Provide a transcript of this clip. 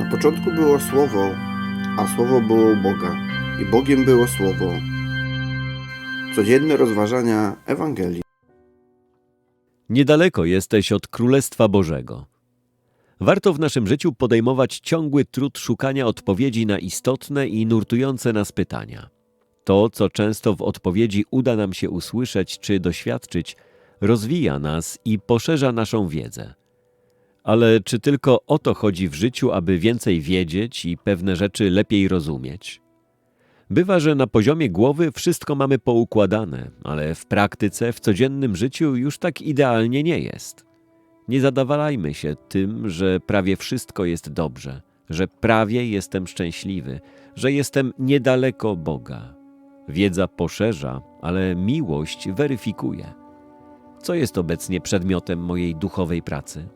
Na początku było Słowo, a Słowo było u Boga, i Bogiem było Słowo. Codzienne rozważania Ewangelii. Niedaleko jesteś od Królestwa Bożego. Warto w naszym życiu podejmować ciągły trud szukania odpowiedzi na istotne i nurtujące nas pytania. To, co często w odpowiedzi uda nam się usłyszeć czy doświadczyć, rozwija nas i poszerza naszą wiedzę. Ale czy tylko o to chodzi w życiu, aby więcej wiedzieć i pewne rzeczy lepiej rozumieć? Bywa, że na poziomie głowy wszystko mamy poukładane, ale w praktyce, w codziennym życiu już tak idealnie nie jest. Nie zadawalajmy się tym, że prawie wszystko jest dobrze, że prawie jestem szczęśliwy, że jestem niedaleko Boga. Wiedza poszerza, ale miłość weryfikuje. Co jest obecnie przedmiotem mojej duchowej pracy?